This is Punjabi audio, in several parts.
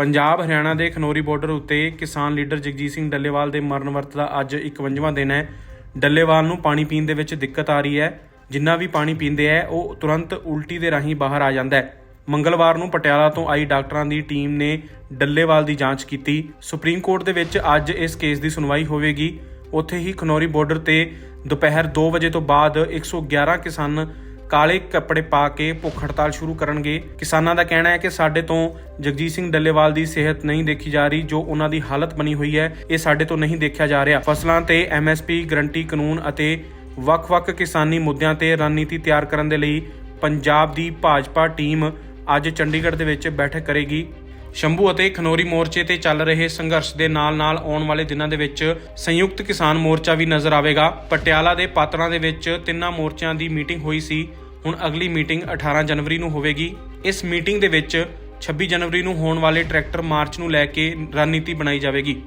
ਪੰਜਾਬ ਹਰਿਆਣਾ ਦੇ ਖਨੌਰੀ ਬਾਰਡਰ ਉੱਤੇ ਕਿਸਾਨ ਲੀਡਰ ਜਗਜੀਤ ਸਿੰਘ ਡੱਲੇਵਾਲ ਦੇ ਮਰਨ ਵਰਤ ਦਾ ਅੱਜ 51ਵਾਂ ਦਿਨ ਹੈ। ਡੱਲੇਵਾਲ ਨੂੰ ਪਾਣੀ ਪੀਣ ਦੇ ਵਿੱਚ ਦਿੱਕਤ ਆ ਰਹੀ ਹੈ। ਜਿੰਨਾ ਵੀ ਪਾਣੀ ਪੀਂਦੇ ਹੈ, ਉਹ ਤੁਰੰਤ ਉਲਟੀ ਦੇ ਰਾਹੀਂ ਬਾਹਰ ਆ ਜਾਂਦਾ ਹੈ। ਮੰਗਲਵਾਰ ਨੂੰ ਪਟਿਆਲਾ ਤੋਂ ਆਈ ਡਾਕਟਰਾਂ ਦੀ ਟੀਮ ਨੇ ਡੱਲੇਵਾਲ ਦੀ ਜਾਂਚ ਕੀਤੀ। ਸੁਪਰੀਮ ਕੋਰਟ ਦੇ ਵਿੱਚ ਅੱਜ ਇਸ ਕੇਸ ਦੀ ਸੁਣਵਾਈ ਹੋਵੇਗੀ। ਉੱਥੇ ਹੀ ਖਨੌਰੀ ਬਾਰਡਰ ਤੇ ਦੁਪਹਿਰ 2 ਵਜੇ ਤੋਂ ਬਾਅਦ 111 ਕਿਸਾਨ ਕਾਲੇ ਕੱਪੜੇ ਪਾ ਕੇ ਭੁੱਖ ਹੜਤਾਲ ਸ਼ੁਰੂ ਕਰਨਗੇ। ਕਿਸਾਨਾਂ ਦਾ ਕਹਿਣਾ ਹੈ ਕਿ ਸਾਡੇ ਤੋਂ ਜਗਜੀਤ ਸਿੰਘ ਡੱਲੇਵਾਲ ਦੀ ਸਿਹਤ ਨਹੀਂ ਦੇਖੀ ਜਾ ਰਹੀ, ਜੋ ਉਹਨਾਂ ਦੀ ਹਾਲਤ ਬਣੀ ਹੋਈ ਹੈ, ਇਹ ਸਾਡੇ ਤੋਂ ਨਹੀਂ ਦੇਖਿਆ ਜਾ ਰਿਹਾ। ਫਸਲਾਂ ਤੇ ਐਮਐਸਪੀ, ਗਰੰਟੀ ਕਾਨੂੰਨ ਅਤੇ ਵੱਖ-ਵੱਖ ਕਿਸਾਨੀ ਮੁੱਦਿਆਂ ਤੇ ਰਣਨੀਤੀ ਤਿਆਰ ਕਰਨ ਦੇ ਲਈ ਪੰਜਾਬ ਦੀ ਭਾਜਪਾ ਟੀਮ ਅੱਜ ਚੰਡੀਗੜ੍ਹ ਦੇ ਵਿੱਚ ਬੈਠਕ ਕਰੇਗੀ। ਸ਼ੰਭੂ ਅਤੇ ਖਨੌਰੀ ਮੋਰਚੇ ਤੇ ਚੱਲ ਰਹੇ ਸੰਘਰਸ਼ ਦੇ ਨਾਲ-ਨਾਲ ਆਉਣ ਵਾਲੇ ਦਿਨਾਂ ਦੇ ਵਿੱਚ ਸੰਯੁਕਤ ਕਿਸਾਨ ਮੋਰਚਾ ਵੀ ਨਜ਼ਰ ਆਵੇਗਾ। ਪਟਿਆਲਾ ਦੇ ਪਾਤਰਾਂ ਦੇ ਵਿੱਚ ਤਿੰਨਾਂ ਮੋਰਚਿਆਂ ਦੀ ਮੀਟਿੰਗ ਹੋਈ ਸੀ। ਹੁਣ ਅਗਲੀ ਮੀਟਿੰਗ 18 ਜਨਵਰੀ ਨੂੰ ਹੋਵੇਗੀ। ਇਸ ਮੀਟਿੰਗ ਦੇ ਵਿੱਚ 26 ਜਨਵਰੀ ਨੂੰ ਹੋਣ ਵਾਲੇ ਟਰੈਕਟਰ ਮਾਰਚ ਨੂੰ ਲੈ ਕੇ ਰਣਨੀਤੀ ਬਣਾਈ ਜਾਵੇਗੀ।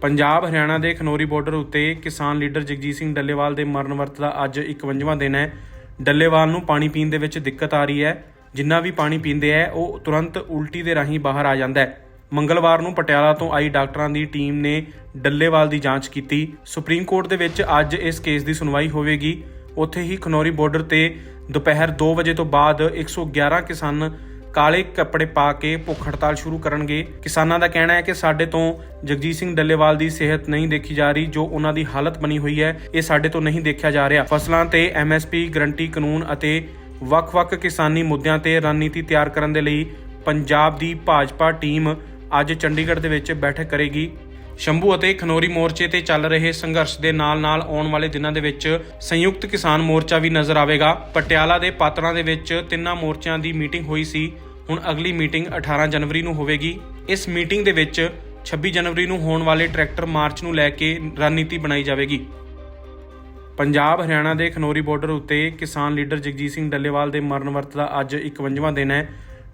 ਪੰਜਾਬ, ਹਰਿਆਣਾ ਦੇ ਖਨੌਰੀ ਬਾਰਡਰ ਉੱਤੇ ਕਿਸਾਨ ਲੀਡਰ ਜਗਜੀਤ ਸਿੰਘ ਡੱਲੇਵਾਲ ਦੇ ਮਰਨ ਵਰਤ ਦਾ ਅੱਜ 51ਵਾਂ ਦਿਨ ਹੈ। ਡੱਲੇਵਾਲ ਨੂੰ ਪਾਣੀ ਪੀਣ ਦੇ ਵਿੱਚ ਦਿੱਕਤ ਆ ਰਹੀ ਹੈ। ਜਿੰਨਾ ਵੀ ਪਾਣੀ ਪੀਂਦੇ ਹੈ ਉਹ ਤੁਰੰਤ ਉਲਟੀ ਦੇ ਰਾਹੀਂ ਬਾਹਰ ਆ ਜਾਂਦਾ ਹੈ। ਮੰਗਲਵਾਰ ਨੂੰ ਪਟਿਆਲਾ ਤੋਂ ਆਈ ਡਾਕਟਰਾਂ ਦੀ ਟੀਮ ਨੇ ਡੱਲੇਵਾਲ ਦੀ ਜਾਂਚ ਕੀਤੀ। ਸੁਪਰੀਮ ਕੋਰਟ ਦੇ ਵਿੱਚ ਅੱਜ ਇਸ ਕੇਸ ਦੀ ਸੁਣਵਾਈ ਹੋਵੇਗੀ। ਉੱਥੇ ਹੀ ਖਨੌਰੀ ਬਾਰਡਰ ਤੇ ਦੁਪਹਿਰ 2 ਵਜੇ ਤੋਂ ਬਾਅਦ 111 ਕਿਸਾਨ ਕਾਲੇ ਕੱਪੜੇ ਪਾ ਕੇ ਭੁੱਖ ਹੜਤਾਲ ਸ਼ੁਰੂ ਕਰਨਗੇ। ਕਿਸਾਨਾਂ ਦਾ ਕਹਿਣਾ ਹੈ ਕਿ ਸਾਡੇ ਤੋਂ ਜਗਜੀਤ ਸਿੰਘ ਡੱਲੇਵਾਲ ਦੀ ਸਿਹਤ ਨਹੀਂ ਦੇਖੀ ਜਾ ਰਹੀ, ਜੋ ਉਹਨਾਂ ਦੀ ਹਾਲਤ ਬਣੀ ਹੋਈ ਹੈ, ਇਹ ਸਾਡੇ ਤੋਂ ਨਹੀਂ ਦੇਖਿਆ ਜਾ ਰਿਹਾ। ਫਸਲਾਂ ਤੇ ਐਮਐਸਪੀ ਗਰੰਟੀ ਕਾਨੂੰਨ ਅਤੇ ਵੱਖ-ਵੱਖ ਕਿਸਾਨੀ ਮੁੱਦਿਆਂ ਤੇ ਰਣਨੀਤੀ ਤਿਆਰ ਕਰਨ ਦੇ ਲਈ ਪੰਜਾਬ ਦੀ ਭਾਜਪਾ ਟੀਮ ਅੱਜ ਚੰਡੀਗੜ੍ਹ ਦੇ ਵਿੱਚ ਬੈਠਕ ਕਰੇਗੀ। ਸ਼ੰਭੂ ਅਤੇ ਖਨੌਰੀ ਮੋਰਚੇ ਤੇ ਚੱਲ ਰਹੇ ਸੰਘਰਸ਼ ਦੇ ਨਾਲ-ਨਾਲ ਆਉਣ ਵਾਲੇ ਦਿਨਾਂ ਦੇ ਵਿੱਚ ਸੰਯੁਕਤ ਕਿਸਾਨ ਮੋਰਚਾ ਵੀ ਨਜ਼ਰ ਆਵੇਗਾ। ਪਟਿਆਲਾ ਦੇ ਪਾਤਰਾਂ ਦੇ ਵਿੱਚ ਤਿੰਨਾਂ ਮੋਰਚਿਆਂ ਦੀ ਮੀਟਿੰਗ ਹੋਈ ਸੀ। ਹੁਣ ਅਗਲੀ ਮੀਟਿੰਗ 18 ਜਨਵਰੀ ਨੂੰ ਹੋਵੇਗੀ। ਇਸ ਮੀਟਿੰਗ ਦੇ ਵਿੱਚ 26 ਜਨਵਰੀ ਨੂੰ ਹੋਣ ਵਾਲੇ ਟਰੈਕਟਰ ਮਾਰਚ ਨੂੰ ਲੈ ਕੇ ਰਣਨੀਤੀ ਬਣਾਈ ਜਾਵੇਗੀ। ਪੰਜਾਬ ਹਰਿਆਣਾ ਦੇ ਖਨੌਰੀ ਬਾਰਡਰ ਉੱਤੇ ਕਿਸਾਨ ਲੀਡਰ ਜਗਜੀਤ ਸਿੰਘ ਡੱਲੇਵਾਲ ਦੇ ਮਰਨ ਵਰਤ ਦਾ ਅੱਜ 51ਵਾਂ ਦਿਨ ਹੈ।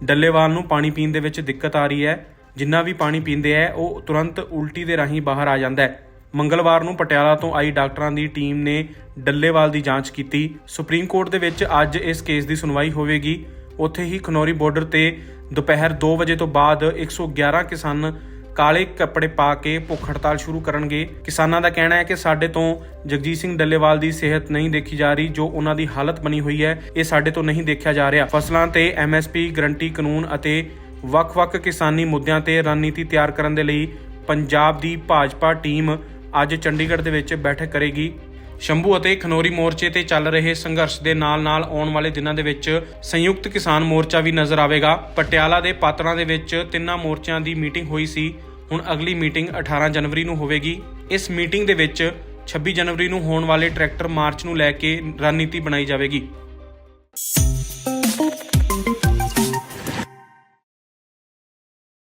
ਡੱਲੇਵਾਲ ਨੂੰ ਪਾਣੀ ਪੀਣ ਦੇ ਵਿੱਚ ਦਿੱਕਤ ਆ ਰਹੀ ਹੈ। ਜਿੰਨਾ ਵੀ ਪਾਣੀ ਪੀਂਦੇ ਹੈ ਉਹ ਤੁਰੰਤ ਉਲਟੀ ਦੇ ਰਾਹੀਂ ਬਾਹਰ ਆ ਜਾਂਦਾ ਹੈ। ਮੰਗਲਵਾਰ ਨੂੰ ਪਟਿਆਲਾ ਤੋਂ ਆਈ ਡਾਕਟਰਾਂ ਦੀ ਟੀਮ ਨੇ ਡੱਲੇਵਾਲ ਦੀ ਜਾਂਚ ਕੀਤੀ। ਸੁਪਰੀਮ ਕੋਰਟ ਦੇ ਵਿੱਚ ਅੱਜ ਇਸ ਕੇਸ ਦੀ ਸੁਣਵਾਈ ਹੋਵੇਗੀ। ਉੱਥੇ ਹੀ ਖਨੌਰੀ ਬਾਰਡਰ ਤੇ ਦੁਪਹਿਰ 2 ਵਜੇ ਤੋਂ ਬਾਅਦ 111 ਕਿਸਾਨ ਕਾਲੇ ਕੱਪੜੇ ਪਾ ਕੇ ਭੁੱਖ ਹੜਤਾਲ ਸ਼ੁਰੂ ਕਰਨਗੇ। ਕਿਸਾਨਾਂ ਦਾ ਕਹਿਣਾ ਹੈ ਕਿ ਸਾਡੇ ਤੋਂ ਜਗਜੀਤ ਸਿੰਘ ਡੱਲੇਵਾਲ ਦੀ ਸਿਹਤ ਨਹੀਂ ਦੇਖੀ ਜਾ ਰਹੀ, ਜੋ ਉਹਨਾਂ ਦੀ ਹਾਲਤ ਬਣੀ ਹੋਈ ਹੈ, ਇਹ ਸਾਡੇ ਤੋਂ ਨਹੀਂ ਦੇਖਿਆ ਜਾ ਰਿਹਾ। ਫਸਲਾਂ ਤੇ ਐਮਐਸਪੀ, ਗਰੰਟੀ ਕਾਨੂੰਨ ਅਤੇ ਵੱਖ-ਵੱਖ ਕਿਸਾਨੀ ਮੁੱਦਿਆਂ ਤੇ ਰਣਨੀਤੀ ਤਿਆਰ ਕਰਨ ਦੇ ਲਈ ਪੰਜਾਬ ਦੀ ਭਾਜਪਾ ਟੀਮ ਅੱਜ ਚੰਡੀਗੜ੍ਹ ਦੇ ਵਿੱਚ ਬੈਠਕ ਕਰੇਗੀ। ਸ਼ੰਭੂ ਅਤੇ ਖਨੌਰੀ ਮੋਰਚੇ ਤੇ ਚੱਲ ਰਹੇ ਸੰਘਰਸ਼ ਦੇ ਨਾਲ-ਨਾਲ ਆਉਣ ਵਾਲੇ ਦਿਨਾਂ ਦੇ ਵਿੱਚ ਸੰਯੁਕਤ ਕਿਸਾਨ ਮੋਰਚਾ ਵੀ ਨਜ਼ਰ ਆਵੇਗਾ। ਪਟਿਆਲਾ ਦੇ ਪਾਤਰਾਂ ਦੇ ਵਿੱਚ ਤਿੰਨਾਂ ਮੋਰਚਿਆਂ ਦੀ ਮੀਟਿੰਗ ਹੋਈ ਸੀ। ਹੁਣ ਅਗਲੀ ਮੀਟਿੰਗ 18 ਜਨਵਰੀ ਨੂੰ ਹੋਵੇਗੀ। ਇਸ ਮੀਟਿੰਗ ਦੇ ਵਿੱਚ 26 ਜਨਵਰੀ ਨੂੰ ਹੋਣ ਵਾਲੇ ਟਰੈਕਟਰ ਮਾਰਚ ਨੂੰ ਲੈ ਕੇ ਰਣਨੀਤੀ ਬਣਾਈ ਜਾਵੇਗੀ।